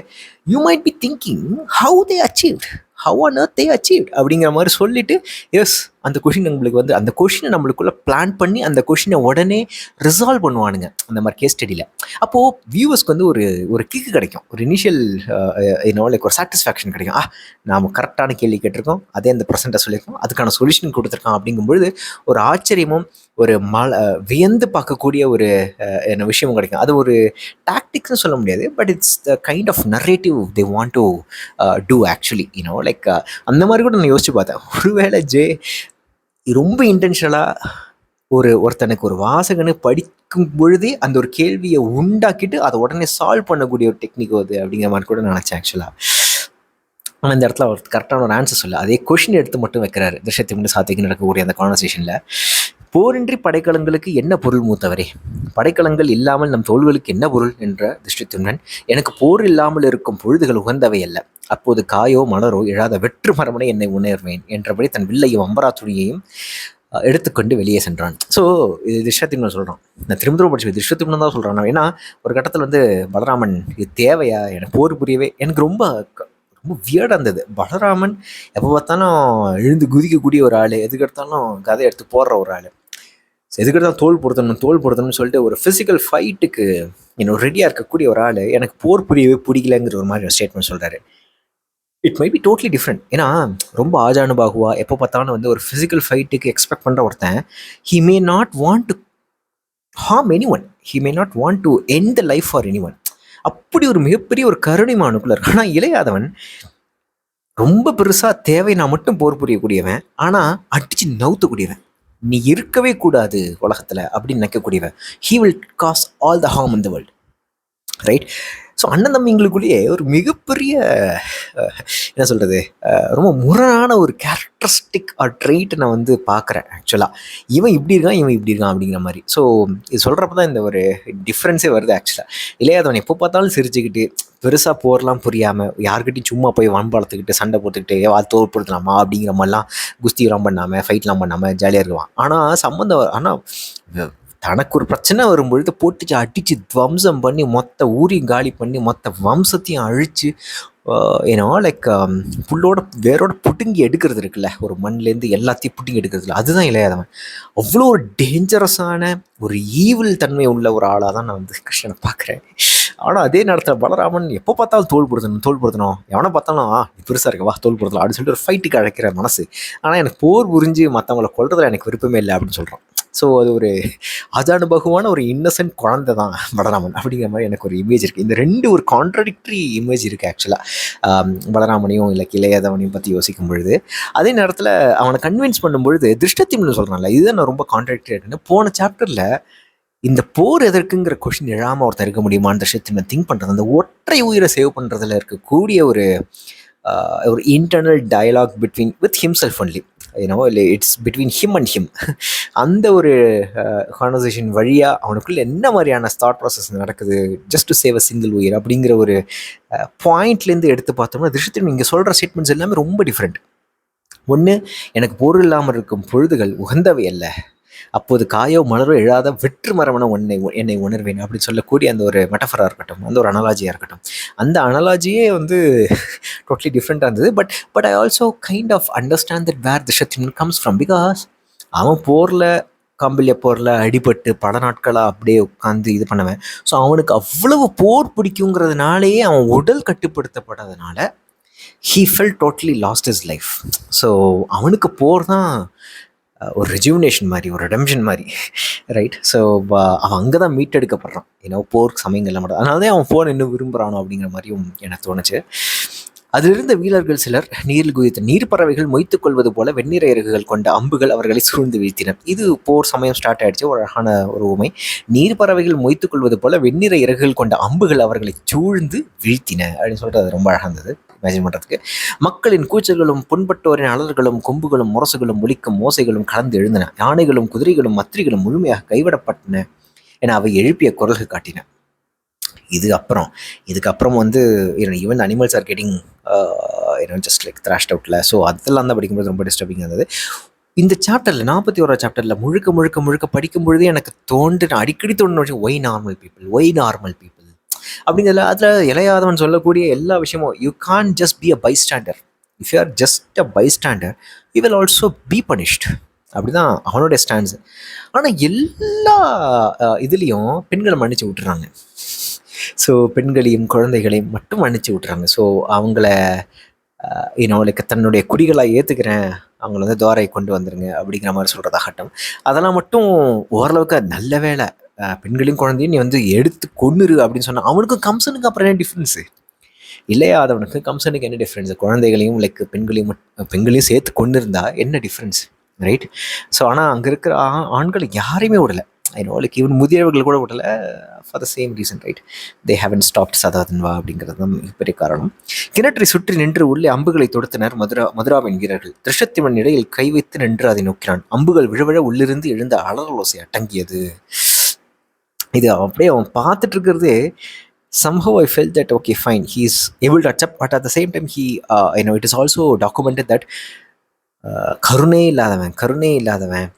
you might be thinking how they achieved how on earth they achieve அப்படிங்கிற மாதிரி சொல்லிவிட்டு எஸ் அந்த கொஷின் நம்மளுக்கு வந்து அந்த கொஷினை நம்மளுக்குள்ளே பிளான் பண்ணி அந்த கொஷினை உடனே ரிசால்வ் பண்ணுவானுங்க. அந்த மாதிரி கேஸ் ஸ்டடியில் அப்போது வியூவர்ஸ்க்கு வந்து ஒரு ஒரு கிக்கு கிடைக்கும். ஒரு இனிஷியல் என்னவோ லைக் ஒரு சாட்டிஸ்ஃபேக்ஷன் கிடைக்கும். ஆ நாம் கரெக்டான கேள்வி கேட்டிருக்கோம். அதே அந்த ப்ரெசென்ட்டை சொல்லியிருக்கோம். அதுக்கான சொல்யூஷன் கொடுத்துருக்கோம் அப்படிங்கும்பொழுது ஒரு ஆச்சரியமும் ஒரு மல வியந்து பார்க்கக்கூடிய ஒரு என்ன விஷயமும் கிடைக்கும். அது ஒரு டாக்டிக்ஸ்னு சொல்ல முடியாது. But it's the kind of narrative they want to do actually you know like uh, அந்த மாதிரி கூட நான் யோசிச்சு பார்த்தேன். ஒருவேளை ஜே ரொம்ப இன்டென்ஷனலாக ஒரு ஒருத்தனுக்கு ஒரு வாசகன்னு படிக்கும் பொழுதே அந்த ஒரு கேள்வியை உண்டாக்கிட்டு அதை உடனே சால்வ் பண்ணக்கூடிய ஒரு டெக்னிக் அது அப்படிங்கிற மாதிரி கூட நினச்சேன் ஆக்சுவலாக ஆனால் இந்த இடத்துல அவர் கரெக்டான ஒரு ஆன்சர் சொல்ல அதே கொஷின் எடுத்து மட்டும் வைக்கிறாரு. திருஷத்தை முன்னு சாத்திக்கு நடக்கக்கூடிய அந்த கான்வர்சேஷனில் போரின்றி படைக்கலங்களுக்கு என்ன பொருள் மூத்தவரே? படைக்கலங்கள் இல்லாமல் நம் தோள்களுக்கு என்ன பொருள்? என்ற திருஷ்டித்துண்ணன் எனக்கு போர் இல்லாமல் இருக்கும் பொழுதுகள் உகந்தவை அல்ல. அப்போது காயோ மலரோ எழாத வெற்று மரமனை என்னை உணர்வேன் என்றபடி தன் வில்லையும் அம்பராத்துணியையும் எடுத்துக்கொண்டு வெளியே சென்றான். ஸோ இது திருஷ்டத்திம்னன் சொல்கிறான் நான் திரும்ப திரும்ப படிச்சு திருஷ்டத்திம்னன் தான் சொல்கிறான் ஏன்னா ஒரு கட்டத்தில் வந்து பலராமன் இது தேவையா? எனக்கு போர் புரியவே எனக்கு ரொம்ப ரொம்ப வியர்டாக இருந்தது. பலராமன் எப்போ பார்த்தாலும் எழுந்து குதிக்கக்கூடிய ஒரு ஆள் எதுக்கு எடுத்தாலும் கதை எடுத்து போடுற ஒரு ஆள். எதுக்கெடுத்தாலும் தோல் பொருத்தணும் தோல் பொருத்தணும்னு சொல்லிட்டு ஒரு ஃபிசிக்கல் ஃபைட்டுக்கு இன்னும் ரெடியாக இருக்கக்கூடிய ஒரு ஆள் எனக்கு போர் புரியவே பிடிக்கலங்கிற ஒரு மாதிரி ஒரு ஸ்டேட்மெண்ட் சொல்கிறாரு it may be totally different ஏன்னா ரொம்ப ஆஜானுபாகுவா எப்போ பார்த்தாலும் வந்து ஒரு ஃபிசிக்கல் ஃபைட்டுக்கு எக்ஸ்பெக்ட் பண்ணுற ஒருத்தன் he may not want to harm any one he may not want to end the life for any one அப்படி ஒரு மிகப்பெரிய ஒரு கருணைமானுக்குள்ள இருக்கு ஆனால் இளையாதவன் ரொம்ப பெருசாக தேவைனா மட்டும் போர் புரியக்கூடியவன். ஆனால் அடித்து நவுத்தக்கூடியவன். நீ இருக்கவே கூடாது உலகத்தில் அப்படின்னு நினைக்கக்கூடியவன். He will cause all the harm in the world right so அண்ணன் தம்பிங்களுக்குள்ளேயே ஒரு மிகப்பெரிய என்ன சொல்கிறது ரொம்ப முரணான ஒரு கேரக்டரிஸ்டிக் ஆர் ட்ரெயிட்டை நான் வந்து பார்க்குறேன் ஆக்சுவலாக இவன் இப்படி இருக்கான் இவன் இப்படி இருக்கான் அப்படிங்கிற மாதிரி. ஸோ இது சொல்கிறப்ப தான் இந்த ஒரு டிஃப்ரென்ஸே வருது ஆக்சுவலாக இல்லையா இளையாதவன் எப்போ பார்த்தாலும் சிரிச்சுக்கிட்டு பெருசாக போர்லாம் புரியாமல் யார்கிட்டயும் சும்மா போய் வன்பளத்துக்கிட்டு சண்டை போட்டுக்கிட்டு வா தோற்படுத்தலாமா அப்படிங்கிற மாதிரிலாம் குஸ்திலாம் பண்ணாமல் ஃபைட்லாம் பண்ணாமல் ஜாலியாக இருக்குவான் ஆனால் சம்மந்தம் ஆனால் தனக்கு ஒரு பிரச்சனை வரும்பொழுது போட்டுச்சு அடித்து துவம்சம் பண்ணி மொத்த ஊரையும் காலி பண்ணி மொத்த வம்சத்தையும் அழித்து ஏன்னா லைக் புல்லோட வேரோட புடுங்கி எடுக்கிறது இருக்குல்ல ஒரு மண்லேருந்து எல்லாத்தையும் புடுங்கி எடுக்கிறதுல. அதுதான் இளையாதவன். அவ்வளோ ஒரு டேஞ்சரஸான ஒரு ஈவில் தன்மை உள்ள ஒரு ஆளாக தான் நான் வந்து கிருஷ்ணனை பார்க்குறேன் ஆனால் அதே நேரத்தில் பலராமன் எப்போ பார்த்தாலும் தோல் பொருத்தணும் தோல் பொருத்தணும் எவனை பார்த்தாலும் ஆ நீ பெருசாக இருக்க வா தோல் பொருத்தலாம் அப்படின்னு சொல்லிட்டு ஒரு ஃபைட்டுக்கு அழைக்கிற மனசு. ஆனால் எனக்கு போர் புரிஞ்சு மற்றவங்களை கொள்றதுல எனக்கு விருப்பமே இல்லை அப்படின்னு சொல்கிறான் ஸோ அது ஒரு அஜானுபகுவான ஒரு இன்னசென்ட் குழந்தை தான் பலராமன் அப்படிங்கிற மாதிரி எனக்கு ஒரு இமேஜ் இருக்குது இந்த ரெண்டு ஒரு கான்ட்ரடிக்டரி இமேஜ் இருக்குது ஆக்சுவலாக பலராமனையும் இல்லை கிளையாதவனையும் பற்றி யோசிக்கும் பொழுது அதே நேரத்தில் அவனை கன்வின்ஸ் பண்ணும்பொழுது திருஷ்டத்திம்னு சொல்கிறான்ல இதுதான் நான் ரொம்ப கான்ட்ரடிக்டரி இருக்குன்னு போன சாப்டரில் இந்த போர் எதற்குங்கிற கொஷின் எழாமல் ஒருத்தர் இருக்க முடியுமான்னு திருஷ்டத்தின் திங்க் பண்ணுறது அந்த ஒற்றை உயிரை சேவ் பண்ணுறதுல இருக்கக்கூடிய ஒரு ஒரு internal dialogue between with himself only you know இல்லை it's between him and him அந்த ஒரு uh, கான்வர்சேஷன் வழியாக அவனுக்குள்ள என்ன மாதிரியான தாட் ப்ராசஸ் நடக்குது? Just to save a single உயிர் அப்படிங்கிற ஒரு uh, பாயிண்ட்லேருந்து எடுத்து பார்த்தோம்னா திருஷ்டத்தின் இங்கே சொல்கிற ஸ்டேட்மெண்ட்ஸ் எல்லாமே ரொம்ப டிஃப்ரெண்ட் ஒன்று எனக்கு பொருள் இல்லாமல் இருக்கும் பொழுதுகள் உகந்தவை அல்ல. அப்போது காயோ மலரோ எழாத வெற்று மரமன உன்னை என்னை உணர்வேன் அப்படின்னு சொல்லக்கூடிய அந்த ஒரு மெட்டஃபராக இருக்கட்டும் அந்த ஒரு அனலாஜியாக இருக்கட்டும். அந்த அனலாஜியே வந்து [laughs] டோட்டலி டிஃப்ரெண்ட்டாக இருந்தது. But but I also kind of understand that where திஷத்தின் comes from because அவன் போரில் காம்பில்ய போரில் அடிபட்டு பல நாட்களாக அப்படியே உட்காந்து இது பண்ணுவேன். ஸோ அவனுக்கு அவ்வளவு போர் பிடிக்குங்கிறதுனாலேயே அவன் உடல் கட்டுப்படுத்தப்படாதனால he fell totally lost his life so அவனுக்கு போர் தான் ஒரு ரெஜுவினேஷன் மாதிரி ஒரு ரெடம்ஷன் மாதிரி ரைட் ஸோ அவன் அங்கே தான் மீட்டெடுக்கப்படுறான் ஏன்னா போர் சமயங்கள்ல மட்டும். அதனால தான் அவன் ஃபோன் இன்னும் விரும்புகிறானோ அப்படிங்கிற மாதிரியும் எனக்கு தோணுச்சு. அதிலிருந்த வீரர்கள் சிலர் நீரில் குதித்த நீர்ப்பறவைகள் மொய்த்துக் கொள்வது போல வெண்ணிற இறகுகள் கொண்ட அம்புகள் அவர்களை சூழ்ந்து வீழ்த்தின. இது போர் சமயம் ஸ்டார்ட் ஆயிடுச்சு. ஒரு அழகான ஒரு உமை நீர்ப்பறவைகள் மொய்த்துக் கொள்வது போல வெண்ணிற இறகுகள் கொண்ட அம்புகள் அவர்களை சூழ்ந்து வீழ்த்தின அப்படின்னு சொல்லிட்டு அது ரொம்ப அழகாக இருந்தது. இமேஜின் பண்ணுறதுக்கு மக்களின் கூச்சல்களும் புண்பட்டோரின் அலர்களும் கொம்புகளும் முரசுகளும் ஒலிக்கும் ஓசைகளும் கலந்து எழுந்தன. யானைகளும் குதிரைகளும் மத்திரிகளும் முழுமையாக கைவிடப்பட்டன என அவை எழுப்பிய குரல்கள் காட்டின. இது அப்புறம் இதுக்கப்புறம் வந்து even animals are getting you know just like thrashed அவுட்டில் ஸோ அதெல்லாம் தான் படிக்கும்போது ரொம்ப டிஸ்டர்பிங் இருந்தது. இந்த சாப்டரில் நாற்பத்தி ஓரா சாப்டரில் முழுக்க முழுக்க முழுக்க படிக்கும் பொழுதே எனக்கு தோன்று அடிக்கடி தோணுன why normal people why normal people அப்படிங்கிறதுல அதில் இளையாதவன் சொல்லக்கூடிய எல்லா விஷயமும் you can just be a bystander if you are just a bystander you will also be punished அப்படிதான் அவனுடைய ஸ்டாண்ட்ஸ் ஆனால் எல்லா இதுலேயும் பெண்களை மன்னிச்சு விட்டுறாங்க. ஸோ பெண்களையும் குழந்தைகளையும் மட்டும் மன்னிச்சு விட்டுறாங்க. ஸோ அவங்கள இன்னும் தன்னுடைய குடிகளாக ஏற்றுக்கிறேன் அவங்கள வந்து துவாரை கொண்டு வந்துருங்க அப்படிங்கிற மாதிரி சொல்கிறதாகட்டும் அதெல்லாம் மட்டும் ஓரளவுக்கு நல்ல வேலை. பெண்களையும் குழந்தையும் நீ வந்து எடுத்து கொன்னுரு அப்படின்னு சொன்னால் அவனுக்கும் கம்சனுக்கு அப்புறம் என்ன டிஃப்ரென்ஸு இல்லையாதவனுக்கு கம்சனுக்கு என்ன டிஃப்ரென்ஸ் குழந்தைகளையும் லைக் பெண்களையும் பெண்களையும் சேர்த்து கொண்டு இருந்தா என்ன டிஃப்ரென்ஸ் ரைட் ஸோ ஆனால் அங்கே இருக்கிற ஆ- ஆண்கள் யாரையுமே விடலை. ஐநோ லைக் ஈவன் முதியவர்கள் கூட விடலை for the same reason right they haven't stopped Satadhanva அப்படிங்கிறது தான் மிகப்பெரிய காரணம். கிணற்றை சுற்றி நின்று உள்ளே அம்புகளை தொடுத்தனர் மதுரா மதுராவின் வீரர்கள். திருஷத்திவன் இடையில் கை வைத்து நின்று அதை நோக்கினான். அம்புகள் விழவிழ உள்ளிருந்து எழுந்த அலறலோசை அடங்கியது. இது அப்படியே அவன் பார்த்துட்டு இருக்கிறதே somehow I felt that okay fine he's able to accept but at the same time he uh, you know it is also documented that uh, கருணே இல்லாதவன் கருணே இல்லாதவன்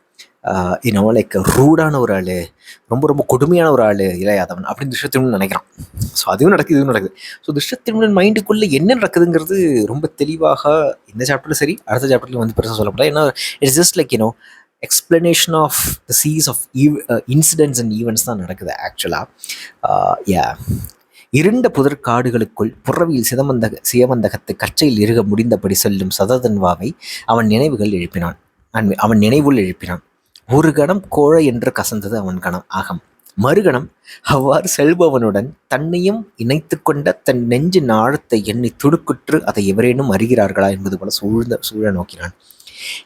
uh, யூனோ லைக் ரூடான ஒரு ஆள் ரொம்ப ரொம்ப கொடுமையான ஒரு ஆள் இளையாதவன் அப்படின்னு துஷ்டத்தின் நினைக்கிறான். ஸோ அதுவும் நடக்குது இதுவும் நடக்குது. ஸோ துஷ்டத்தின் மைண்டுக்குள்ளே என்ன நடக்குதுங்கிறது ரொம்ப தெளிவாக இந்த சாப்டரில் சரி அடுத்த சாப்டர்ல வந்து பெருசாக சொல்லப்படாது ஏன்னா it's just like you know explanation of the cheese of incidents and events தான் நடக்குது ஆக்சுவலாக யா uh, இருண்ட புதற்காடுகளுக்குள் புறவியில் சிதமந்தக சியமந்தகத்து கச்சையில் இருக முடிந்தபடி செல்லும் சததன்வாவை அவன் நினைவுகள் எழுப்பினான். அவன் நினைவுள் எழுப்பினான். ஒரு கணம் கோழை என்று கசந்தது அவன் கணம். ஆகம். மறுகணம் அவ்வாறு செல்பவனுடன் தன்னையும் இணைத்து கொண்ட தன் நெஞ்சின் ஆழத்தை எண்ணி துடுக்குற்று அதை எவரேனும் அறிகிறார்களா என்பது போல சூழ்ந்த சூழ நோக்கினான்.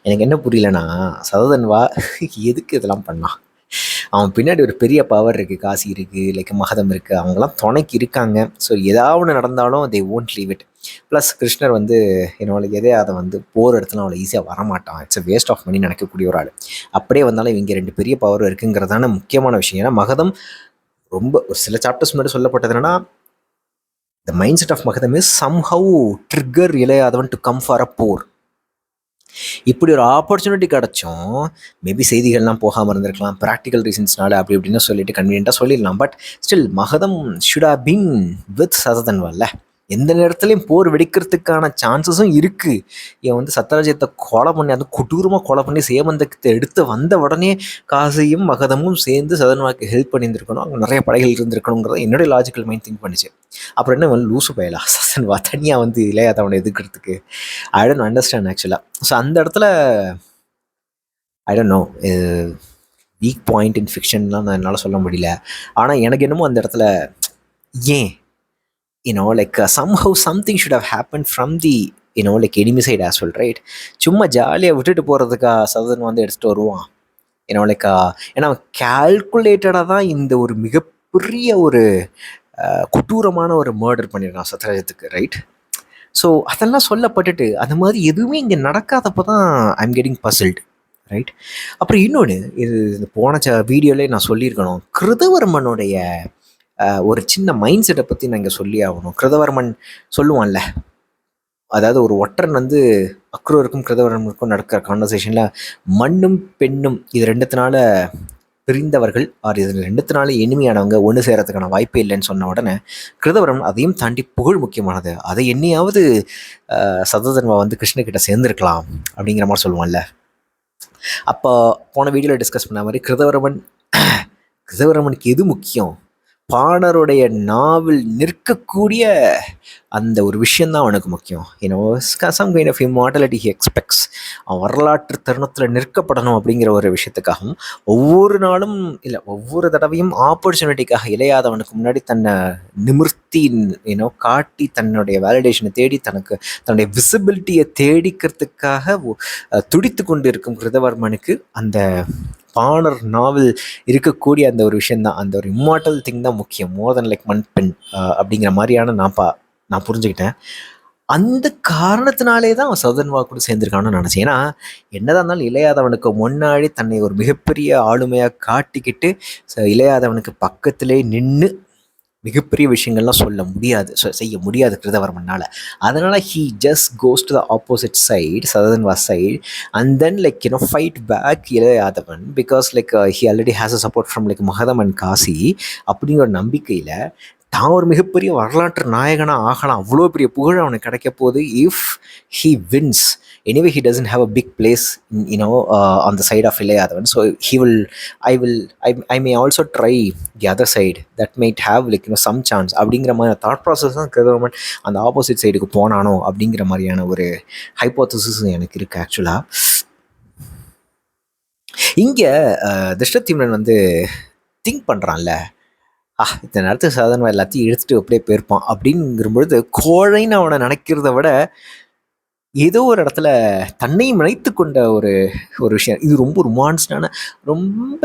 எனக்கு என்ன புரியலன்னா சததன்வா எதுக்கு இதெல்லாம் பண்ணான் அவன் பின்னாடி ஒரு பெரிய பவர் இருக்குது காசி இருக்குது லைக் மகதம் இருக்குது அவங்களாம் துணைக்கு இருக்காங்க. ஸோ ஏதாவது ஒன்று நடந்தாலும் they won't leave it plus Krishnar வந்து என்னோட எதே அதை வந்து போர் இடத்துல அவளை ஈஸியாக வரமாட்டான். இட்ஸ் வேஸ்ட் ஆஃப் மணி நினைக்கக்கூடிய ஒரு ஆள். அப்படியே வந்தாலும் இவங்க ரெண்டு பெரிய பவர் இருக்குங்கிறதான முக்கியமான விஷயம். ஏன்னா மகதம் ரொம்ப ஒரு சில சாப்டர்ஸ் முன்னாடி சொல்லப்பட்டது என்னன்னா the mind set of Magadham is some how trigger Ilaiyadavan to come for a போர். இப்படி ஒரு ஆப்பர்ச்சுனிட்டி கிடச்சும் மேபி செய்திகள்லாம் போகாமல் இருந்திருக்கலாம் ப்ராக்டிக்கல் ரீசன்ஸ்னால அப்படி இப்படின்னு சொல்லிட்டு கன்வீனியண்ட்டாக சொல்லிடலாம். But still Magadham should have been with சததன்வல்ல எந்த நேரத்துலையும் போர் வெடிக்கிறதுக்கான சான்சஸும் இருக்குது இவன் வந்து சத்ராஜ்யத்தை கொலை பண்ணி அது கொடூரமாக கொலை பண்ணி சேமந்தத்தை எடுத்து வந்த உடனே காசியும் மகதமும் சேர்ந்து சதன்வாக்கு ஹெல்ப் பண்ணியிருந்திருக்கணும். அங்கே நிறைய படைகள் இருந்திருக்கணுங்கிறத என்னுடைய லாஜிக்கல் மைண்ட் திங்க் பண்ணிச்சு. அப்புறம் என்ன வந்து லூசு பயலா? சதன்வா தனியாக வந்து இல்லையா அவனை எதுக்கிறதுக்கு ஐ டோன்ட் அண்டர்ஸ்டாண்ட் ஆக்சுவலாக ஸோ அந்த இடத்துல I don't know weak point in ஃபிக்ஷன்லாம் நான் என்னால் சொல்ல முடியல. ஆனால் எனக்கு என்னமோ அந்த இடத்துல ஏன் you know like somehow something should have happen from the you know like enemy side as well right சும்மா ஜாலியாக விட்டுட்டு போகிறதுக்கா சதன் வந்து எடுத்துகிட்டு வருவான். Uh, ஏன்னா லைக் ஏன்னா கேல்குலேட்டடாக தான் இந்த ஒரு மிகப்பெரிய ஒரு uh, கொடூரமான ஒரு மர்டர் பண்ணியிருக்கான் சத்ராஜத்துக்கு ரைட் ஸோ அதெல்லாம் சொல்லப்பட்டுட்டு அந்த மாதிரி எதுவுமே இங்கே நடக்காதப்போ தான் ஐம் கெட்டிங் பசில்டு ரைட் அப்புறம் இன்னொன்று இது போன ச வீடியோலேயே நான் சொல்லியிருக்கணும். கிருதவர்மனுடைய ஒரு சின்ன மைண்ட் செட்டை பற்றி நான் இங்கே சொல்லி ஆகணும். கிருதவர்மன் சொல்லுவான்ல அதாவது ஒரு ஒற்றன் வந்து அக்ரூருக்கும் கிருதவர்மனுக்கும் நடக்கிற கான்வர்சேஷனில் மண்ணும் பெண்ணும் இது ரெண்டுத்தினால பிரிந்தவர்கள். ஆர் இது ரெண்டுத்தினால இனிமையானவங்க ஒன்று சேரத்துக்கான வாய்ப்பே இல்லைன்னு சொன்ன உடனே கிருதவரம் அதையும் தாண்டி புகழ் முக்கியமானது. அதை என்னையாவது சததன்மா வந்து கிருஷ்ணகிட்ட சேர்ந்துருக்கலாம் அப்படிங்கிற மாதிரி சொல்லுவான்ல. அப்போ போன வீடியோவில் டிஸ்கஸ் பண்ண மாதிரி கிருதவரமன் கிருதவரமனுக்கு எது முக்கியம்? பாடருடைய நாவில் நிற்கக்கூடிய அந்த ஒரு விஷயந்தான் அவனுக்கு முக்கியம். You know some kind of immortality he expects அவன் வரலாற்று தருணத்தில் நிற்கப்படணும் அப்படிங்கிற ஒரு விஷயத்துக்காகவும் ஒவ்வொரு நாளும் இல்லை ஒவ்வொரு தடவையும் ஆப்பர்ச்சுனிட்டிக்காக இளையாதவனுக்கு முன்னாடி தன்னை நிமிர்த்தி ஏன்னோ காட்டி தன்னுடைய வேலிடேஷனை தேடி தனக்கு தன்னுடைய விசிபிலிட்டியை தேடிக்கிறதுக்காக துடித்து கொண்டு இருக்கும் கிருதவர்மனுக்கு அந்த பாணர் நாவல் இருக்கக்கூடிய அந்த ஒரு விஷயந்தான் அந்த ஒரு இம்மார்டல் திங் தான் முக்கியம். மோர் தென் லைக் மண் பெண் அப்படிங்கிற மாதிரியான நான் பா நான் புரிஞ்சுக்கிட்டேன். அந்த காரணத்தினாலே தான் அவன் சௌதன்வா கூட சேர்ந்துருக்கான்னு நினச்சேன். ஏன்னா என்னதான் இருந்தாலும் இளையாதவனுக்கு முன்னாடி தன்னை ஒரு மிகப்பெரிய ஆளுமையாக காட்டிக்கிட்டு இளையாதவனுக்கு பக்கத்திலே நின்று மிகப்பெரிய விஷயங்கள்லாம் சொல்ல முடியாது செய்ய முடியாது கிருதவர்மனால். அதனால் he just goes to the opposite side Satadhanva side and then like you know fight back Ilaiyadavan because like he already has a support from like Magadham and Kashi அப்படிங்கிற நம்பிக்கையில் தான் ஒரு மிகப்பெரிய வரலாற்று நாயகனாக ஆகலாம். அவ்வளோ பெரிய புகழ் அவனுக்கு கிடைக்க போகுது. If he wins anyway he doesn't have a big place you know on the side of the so he will I will I I will I, I may also try the other side that might have like அப்படிங்கிற மாதிரி thought process தான் government அந்த opposite சைடுக்கு போனானோ அப்படிங்கிற மாதிரியான ஒரு hypothesis எனக்கு இருக்குது ஆக்சுவலாக இங்கே uh, திருஷ்டத்தீமன் வந்து திங்க் பண்ணுறான்ல ஆ இந்த நேரத்துக்கு சாதாரணமாக எல்லாத்தையும் எடுத்துகிட்டு அப்படியே போயிருப்பான் அப்படிங்கிறபொழுது கோழைன்னு அவனை நினைக்கிறத விட ஏதோ ஒரு இடத்துல தன்னையும் நினைத்து கொண்ட ஒரு ஒரு விஷயம். இது ரொம்ப ரொமான்ஸ்டான ரொம்ப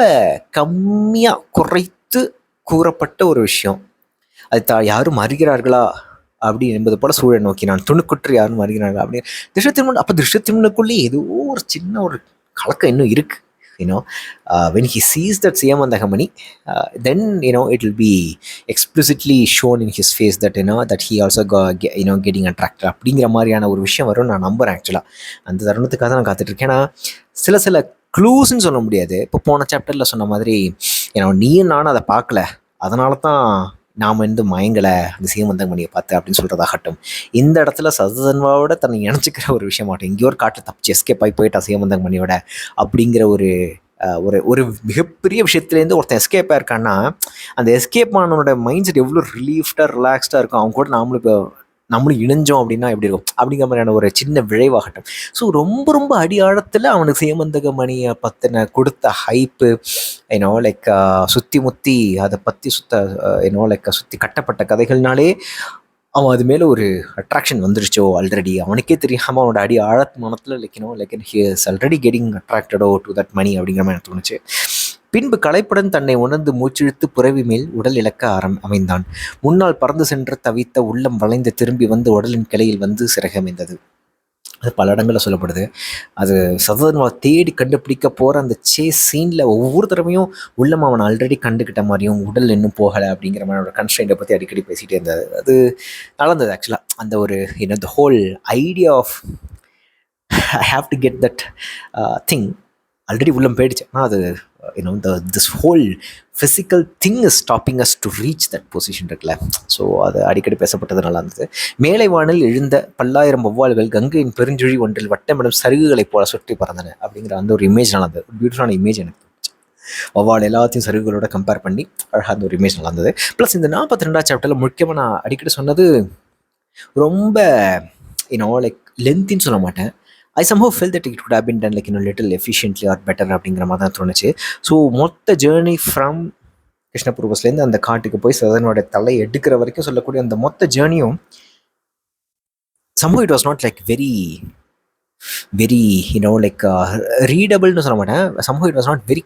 கம்மியாக குறைத்து கூறப்பட்ட ஒரு விஷயம். அது தா யாரும் அறிகிறார்களா? அப்படி என்பது போல சூழல் நோக்கி நான் துணுக்குற்று யாரும் அறிகிறார்களா? அப்படின்னு திருஷத்தின் அப்போ திருஷத்தினுக்குள்ளே ஏதோ ஒரு சின்ன ஒரு கலக்கம் இன்னும் இருக்குது you know uh, when he sees that siyamandagamani uh, then you know it will be explicitly shown in his face that you know that he also got you know getting attracted அப்படிங்கிற மாதிரியான ஒரு விஷயம் வரும் நான் நம்புகிறேன் ஆக்சுவலாக அந்த தருணத்துக்காக தான் நான் காத்துட்ருக்கேன் ஏன்னா சில சில க்ளூஸ்ன்னு சொல்ல முடியாது இப்போ போன சாப்டரில் சொன்ன மாதிரி ஏன்னா நீயும் நானும் அதை பார்க்கல அதனால தான் நாம் வந்து மயங்கலை அந்த சீமந்தங்கமணியை பார்த்து அப்படின்னு சொல்கிறதாகட்டும் இந்த இடத்துல சததன்வாவோட தன்னை இணைச்சிக்கிற ஒரு விஷயமாட்டும் எங்கேயோ ஒரு காட்டில் தப்பிச்சு எஸ்கேப் ஆகி போயிட்டா சீமந்தங்கமணியோட அப்படிங்கிற ஒரு ஒரு ஒரு மிகப்பெரிய விஷயத்துலேருந்து ஒருத்தன் எஸ்கேப் ஆயிருக்கான்னா அந்த எஸ்கேப் ஆனவனோட மைண்ட் செட் எவ்வளோ ரிலீஃப்டாக ரிலாக்ஸ்டாக இருக்கும் அவங்க கூட நாமளும் இப்போ நம்மளும் இணைஞ்சோம் அப்படின்னா எப்படி இருக்கும்? அப்படிங்கிற மாதிரியான ஒரு சின்ன விளைவாகட்டும். ஸோ ரொம்ப ரொம்ப அடி ஆழத்தில் அவனுக்கு சேமந்தக மணியை பற்றின கொடுத்த ஹைப்பு ஏன்னோ லைக் சுற்றி முத்தி அதை பற்றி சுத்த ஏன்னோ லைக் சுற்றி கட்டப்பட்ட கதைகள்னாலே அவன் அது மேலே ஒரு அட்ராக்ஷன் வந்துருச்சோ ஆல்ரெடி அவனுக்கே தெரியாமல் அவனோட அடி ஆழத்து மனத்தில் லைக்கணும் like he is already getting attracted to that money அப்படிங்கிற மாதிரி எனக்கு தோணுச்சு. பின்பு களைப்புடன் தன்னை உணர்ந்து மூச்சிழுத்து புறவி மேல் உடல் இழக்க ஆரம் அமைந்தான். முன்னால் பறந்து சென்று தவித்த உள்ளம் வளைந்து திரும்பி வந்து உடலின் கிளையில் வந்து சிறகமைந்தது அது பல இடங்களில் சொல்லப்படுது. அது சதவீதமா தேடி கண்டுபிடிக்க போகிற அந்த சே சீனில் ஒவ்வொரு தடவையும் உள்ளம் அவன் ஆல்ரெடி கண்டுக்கிட்ட மாதிரியும் உடல் இன்னும் போகலை அப்படிங்கிற மாதிரியோட கன்ஸ்ட்ரெயிட்டை பற்றி அடிக்கடி பேசிகிட்டே இருந்தார். அது நடந்தது ஆக்சுவலாக அந்த ஒரு you know the whole idea of I have to get that thing already உள்ளம் போயிடுச்சு. ஆனால் அது you know the this whole physical thing is stopping us to reach that position இருக்குல்ல. ஸோ அது அடிக்கடி பேசப்பட்டது நல்லா இருந்தது. மேலை வானில் எழுந்த பல்லாயிரம் வௌவால்கள் கங்கையின் பெருஞ்சுழி ஒன்றில் வட்டமிடம் சருகுகளைப் போல சுற்றி பறந்தன அப்படிங்கிற அந்த ஒரு இமேஜ் நல்லா இருந்தது. பியூட்டிஃபுல்லான இமேஜ் எனக்கு தோணுச்சு. வௌவால் எல்லாத்தையும் சருகுகளோட கம்பேர் பண்ணி அழகாக அந்த ஒரு இமேஜ் நல்லா இருந்தது. ப்ளஸ் இந்த நாற்பத்தி ரெண்டாவது சாப்டரில் முக்கியமாக நான் அடிக்கடி சொன்னது ரொம்ப யூனோ லைக் லென்த்தின்னு சொல்ல மாட்டேன். I somehow feel that it could have been done like இன்னும் லிட்டில் எஃபிஷியன்ட்லி ஆர் பெட்டர் அப்படிங்கிற மாதிரி தான் தோணுச்சு. ஸோ மொத்த ஜேர்னி ஃப்ரம் கிருஷ்ணபுர்வஸ்லேருந்து அந்த காட்டுக்கு போய் சதனோட தலை எடுக்கிற வரைக்கும் சொல்லக்கூடிய அந்த மொத்த ஜேர்னியும் சம்பவம் it was not like very very you know like ரீடபிள்னு சொல்ல மாட்டேன். சம்பவம் it was not very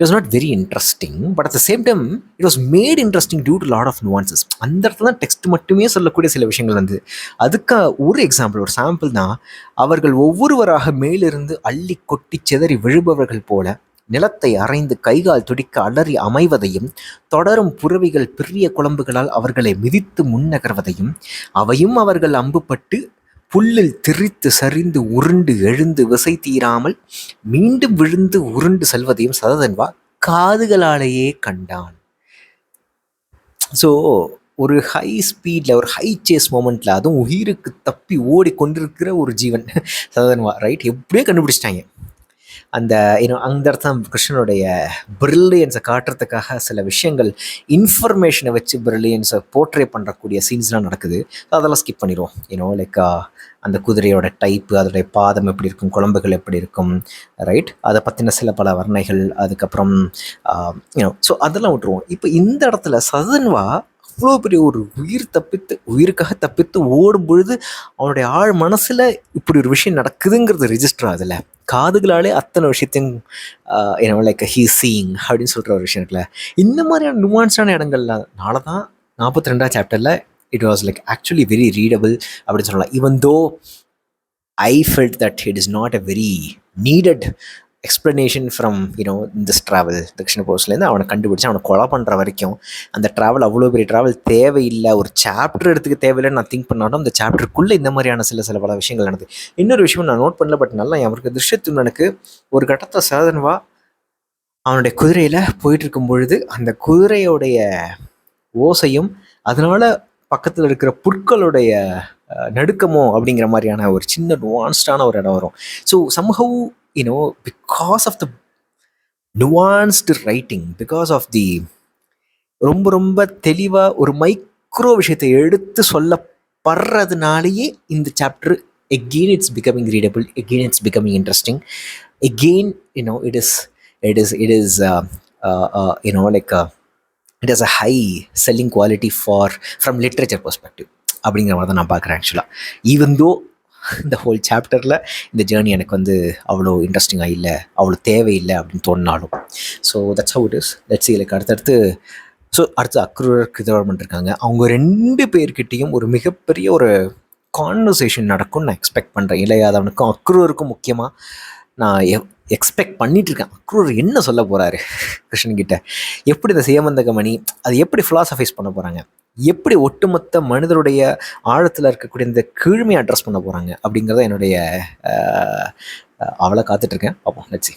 it was not very interesting but at the same time it was made interesting due to lot of nuances அந்த இடத்துல தான் text மட்டுமே சொல்லக்கூடிய சில விஷயங்கள் வந்து அதுக்கு ஒரு எக்ஸாம்பிள் ஒரு சாம்பிள் தான் அவர்கள் ஒவ்வொருவராக மேலிருந்து அள்ளி கொட்டி சிதறி விழுபவர்கள் போல நிலத்தை அரைந்து கைகால் துடிக்க அலறி அமைவதையும் தொடரும் புறவிகள் பெரிய குழம்புகளால் அவர்களை மிதித்து முன்னகர்வதையும் அவையும் அவர்கள் அம்புப்பட்டு புல்லில் திரித்து சரிந்து உருண்டு எழுந்து விசை தீராமல் மீண்டும் விழுந்து உருண்டு செல்வதையும் சததன்வா காதுகளாலேயே கண்டான். ஸோ ஒரு ஹை ஸ்பீடில் ஒரு ஹை சேஸ் மூமெண்ட்டில் அதுவும் உயிருக்கு தப்பி ஓடிக்கொண்டிருக்கிற ஒரு ஜீவன் சததன்வா ரைட் எப்படியோ கண்டுபிடிச்சிட்டாங்க. அந்த இன்னும் அந்த இடத்துல கிருஷ்ணனுடைய பிரில்லியன்ஸை காட்டுறதுக்காக சில விஷயங்கள் இன்ஃபர்மேஷனை வச்சு பிரில்லியன்ஸை போர்ட்ரே பண்ணுறக்கூடிய சீன்ஸ்லாம் நடக்குது. அதெல்லாம் ஸ்கிப் பண்ணிடுவோம். யூனோ லைக் அந்த குதிரையோட டைப்பு அதோடைய பாதம் எப்படி இருக்கும் குழம்புகள் எப்படி இருக்கும் ரைட் அதை பற்றின சில பல வர்ணைகள் அதுக்கப்புறம் ஸோ அதெல்லாம் விட்டுருவோம். இப்போ இந்த இடத்துல சதன்வா அவ்வளோ பெரிய ஒரு உயிர் தப்பித்து உயிருக்காக தப்பித்து ஓடும் பொழுது அவனுடைய ஆழ் மனசில் இப்படி ஒரு விஷயம் நடக்குதுங்கிறது ரிஜிஸ்டர் ஆகுதுல்ல. காதுகளாலே அத்தனை விஷயத்தையும் என்ன லைக் ஹீ சீயிங் அப்படின்னு சொல்கிற ஒரு விஷயம் இருக்குல்ல. இந்த மாதிரியான நுவான்ஸான இடங்கள்னால தான் நாற்பத்தி ரெண்டாம் சாப்டரில் it was like actually very readable அப்படின்னு சொல்லலாம். Even though I felt that it is not a very needed explanation from you know this travel தக்ஷிண போஸ்ட்லேருந்து அவனை கண்டுபிடிச்சி அவனை கொலை பண்ணுற வரைக்கும் அந்த ட்ராவல் அவ்வளோ பெரிய ட்ராவல் தேவையில்லை. ஒரு சாப்டர் எடுத்துக்க தேவையில்லைன்னு நான் திங்க் பண்ணாலும் அந்த சாப்டருக்குள்ளே இந்த மாதிரியான சில சில பல விஷயங்கள் நடந்தது இன்னொரு விஷயம் நான் நோட் பண்ணல பட் நல்லா அவருக்கு திருஷ்யத்து எனக்கு ஒரு கட்டத்தை சாதனவா அவனுடைய குதிரையில் போயிட்டு இருக்கும் பொழுது அந்த குதிரையோடைய ஓசையும் அதனால் பக்கத்தில் இருக்கிற புற்களுடைய நடுக்கமோ அப்படிங்கிற மாதிரியான ஒரு சின்ன நுவான்ஸ்டான ஒரு இடம் வரும். So somehow you know because of the nuanced writing because of the ரொம்ப ரொம்ப தெளிவாக ஒரு மைக்ரோ விஷயத்தை எடுத்து சொல்லப்படுறதுனாலேயே இந்த chapter again it's becoming readable again it's becoming interesting again you know it is it is it is you know like it is a high selling quality for from literature perspective அப்படிங்கிற மாதிரி தான் நான் பார்க்குறேன் ஆக்சுவலாக even though இந்த whole சாப்டரில் இந்த journey எனக்கு வந்து அவ்வளோ இன்ட்ரெஸ்டிங்காக இல்லை அவ்வளோ தேவையில்லை அப்படின்னு தோணினாலும். So that's how it is let's like அடுத்தடுத்து ஸோ அடுத்து அக்ரூரர் கிருதவர்மன் இருக்காங்க. அவங்க ரெண்டு பேர்கிட்டேயும் ஒரு மிகப்பெரிய ஒரு கான்வர்சேஷன் நடக்கும்னு நான் எக்ஸ்பெக்ட் பண்ணுறேன் இளையாதவனுக்கும் அக்ரூருக்கும் முக்கியமாக நான் எக்ஸ்பெக்ட் பண்ணிட்டு இருக்கேன் அக்ரூர் என்ன சொல்ல போகிறாரு கிருஷ்ணன்கிட்ட. எப்படி இந்த சேமந்தகமணி அது எப்படி ஃபிலாசபைஸ் பண்ண போகிறாங்க எப்படி ஒட்டுமொத்த மனிதருடைய ஆழத்தில் இருக்கக்கூடிய இந்த கீழ்மையை அட்ரஸ் பண்ண போகிறாங்க அப்படிங்கிறத என்னுடைய அவளை காத்துட்ருக்கேன் பார்ப்போம். லட்சி